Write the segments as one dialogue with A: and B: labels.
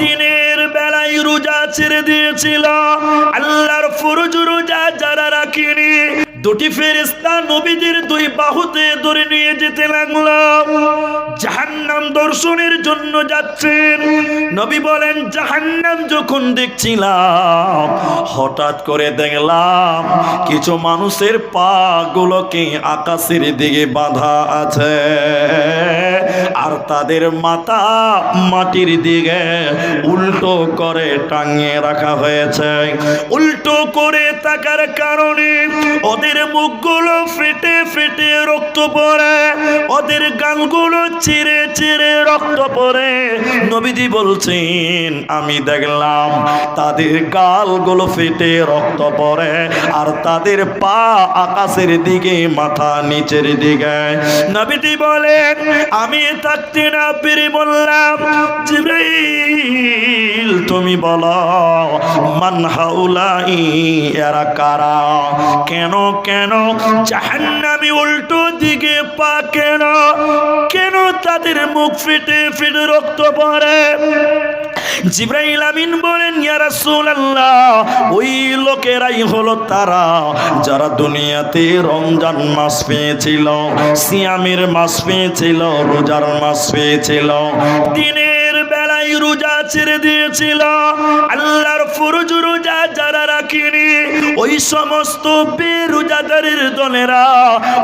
A: দিনের বেলায় রোজা ছেড়ে দিয়েছিল। আল্লাহর ফরজ রোজা যারা রাখিনি, দুটি ফেরেস্তা নবীদের দুই বাহুতে ধরে নিয়ে যেতে লাগল। জাহান্নাম দর্শনের জন্য যাচ্ছেন। নবী বলেন, জাহান্নাম যখন দেখছিলাম, হঠাৎ করে দেখলাম কিছু মানুষের পা গুলোকে আকাশের দিকে বাঁধা আছে। আর তাদের মাথা মাটির দিকে উল্টো করে টাঙিয়ে রাখা হয়েছে। উল্টো করে থাকার কারণে ওদের মুখগুলো ফেটে ফেটে রক্ত পড়ে, ওদের গালগুলো চিরে চিরে রক্ত পড়ে। নবীজি বলছেন, আমি দেখলাম তাদের গালগুলো ফেটে রক্ত পড়ে আর তাদের পা আকাশের দিকে, মাথা নিচের দিকে। নবীজি বলেন, আমি থাকতে না পেরে বললাম, জিব্রাইল, তুমি বলো, মান হাউলাই, এরা কারা? কেন কেন জাহান্নামি উল্টো দিকে পা কেন? কেন তাদের মুখ ফেটে ফেটে রক্ত পড়ে? জিব্রাইল আমিন বলেন, ইয়া রাসূলুল্লাহ ওই লোকেরাই হলো তারা যারা দুনিয়াতে রমজান মাস পেয়েছিল, সিয়ামের মাস পেয়েছিল, রোজার মাস পেয়েছিল। দিনের বেলায় রোজা ছেড়ে দিয়েছিল আল্লাহর ফরজ রোজা যারা রাখিনি, ওই সমস্ত বেরোজাদারের দলেরা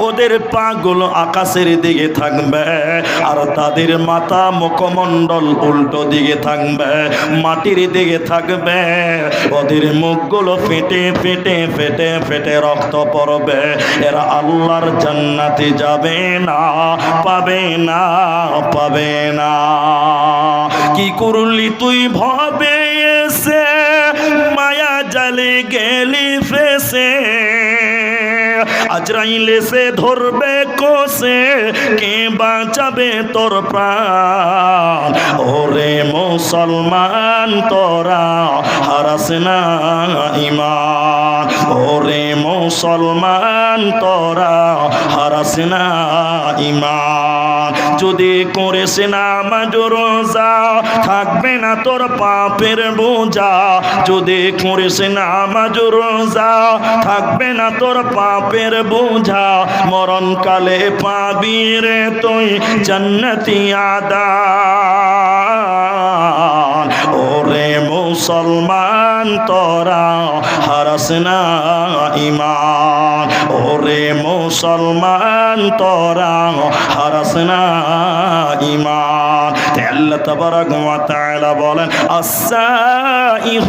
A: ওদের পাগুলো আকাশের দিকে থাকবে আর তাদের মাথা মুখমণ্ডল উল্টো দিকে থাকবে, মাটির দিকে থাকবে। ওদের মুখগুলো ফেটে ফেটে ফেটে ফেটে রক্ত পড়বে। এরা আল্লাহর জান্নাতে যাবে না, পাবে না পাবে না। কি করলি তুই ভবে এসে, মায়া জালে গেলি ফেসে। আজরাইলে সে ধরবে কোসে কে বাঁচাবে তোর প্রাণ? ওরে মুসলমান, তোরা হারাস না ইমান ওরে মুসলমান, তোরা হারাস না ইমান যদি করেছে না মাজরোজা থাকবে না তোর পাপের বোঝা। যদি করেছে না মাজরোজা থাকবে না তোর পাপের বোঝা। মরণকালে পাবি রে তুই, জান্নাতি আদা। মুসলমান তোরা হারাস না ইমান ওরে মুসলমান তোরা হারাস না ইমান আল্লাহ তাবারাক বলেন আসাইহুন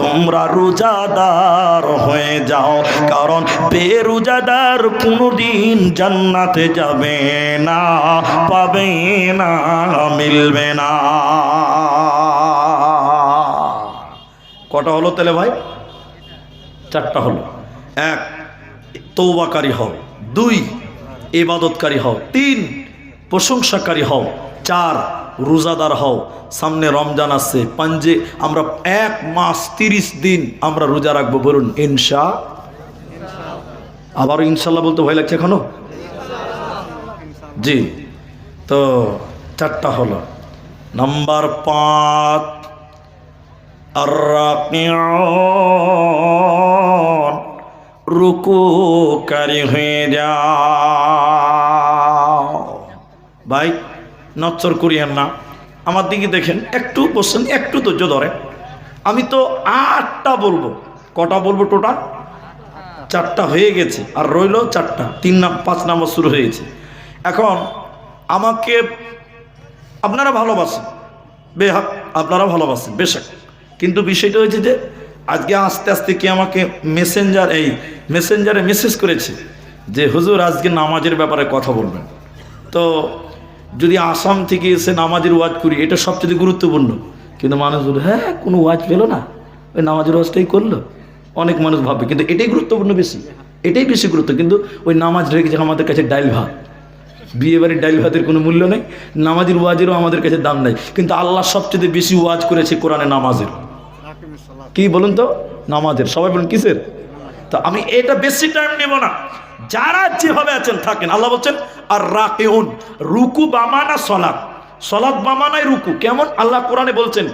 A: তোমরা রোজাদার হয়ে যাও, কারণ বেরোজাদার কোনোদিন জান্নাতে যাবে না, পাবে না, মিলবে না। কটা হলো তাহলে ভাই? চারটা হলো। এক তৌবাকারী হও। দুই, ইবাদতকারী হও। তিন, প্রশংসাকারী হও। চার, রোজাদার হও। সামনে রমজান আসছে পাঞ্জে আমরা এক মাস তিরিশ দিন আমরা রোজা রাখব বলুন, ইনশা। আবারও ইনশাল্লাহ বলতে ভয় লাগছে এখনও? জি। তো, চারটা হলো। নাম্বার পাঁচ রুকুকারী হয়ে যাও ভাই নচ্চর করিয়েন না। আমার দিকে দেখেন, একটু বসছেন একটু ধৈর্য ধরে আমি তো আটটা বলব। কটা বলব টোটাল? চারটা হয়ে গেছে। আর রইল চারটা। তিন নাম, পাঁচ নাম্বার শুরু হয়েছে। এখন আমাকে আপনারা ভালোবাসেন। বেহাক আপনারা ভালোবাসেন। বেশাক। কিন্তু বিষয়টা হয়েছে যে আজকে আস্তে আস্তে কি আমাকে মেসেঞ্জার এই মেসেঞ্জারে মেসেজ করেছে যে, হুজুর, আজকে নামাজের ব্যাপারে কথা বলবেন। তো যদি আসাম থেকে এসে নামাজের ওয়াজ করি, এটা সবচেয়ে গুরুত্বপূর্ণ। কিন্তু মানুষ বলে হ্যাঁ কোনো ওয়াজ পেল না। ওই নামাজের ওয়াজটাই করল। অনেক মানুষ ভাববে কিন্তু এটাই গুরুত্বপূর্ণ বেশি। এটাই বেশি গুরুত্ব। কিন্তু ওই নামাজ রেখেছে আমাদের কাছে ডাইল ভাত। বিয়ে বাড়ির ডাইল ভাতের কোনো মূল্য নেই। নামাজের ওয়াজেরও আমাদের কাছে দাম নাই। কিন্তু আল্লাহ সবচেয়ে বেশি ওয়াজ করেছে কোরআনে নামাজের। কি বলুন তো? নামাজের। সবাই বলুন, কিসের? তো আমি এটা বেশি টাইম নেব না। যারা যেভাবে আছেন, থাকেন। আল্লাহ বলছেন আর রাকেউন রুকু বামানা সলাদ সলাৎ। বামানায় রুকু। কেমন? আল্লাহ কোরআনে বলছেন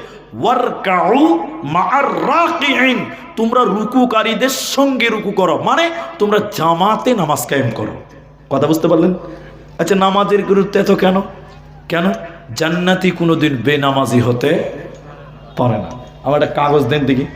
A: তোমরা রুকুকারীদের সঙ্গে রুকু করো। মানে তোমরা জামাতে নামাজ কায়েম করো। কথা বুঝতে পারলেন? আচ্ছা নামাজের গুরুত্ব এত কেন? কেন? জান্নাতি কোনোদিন বেনামাজি হতে পারে না। আমার একটা কাগজ দেন দেখি।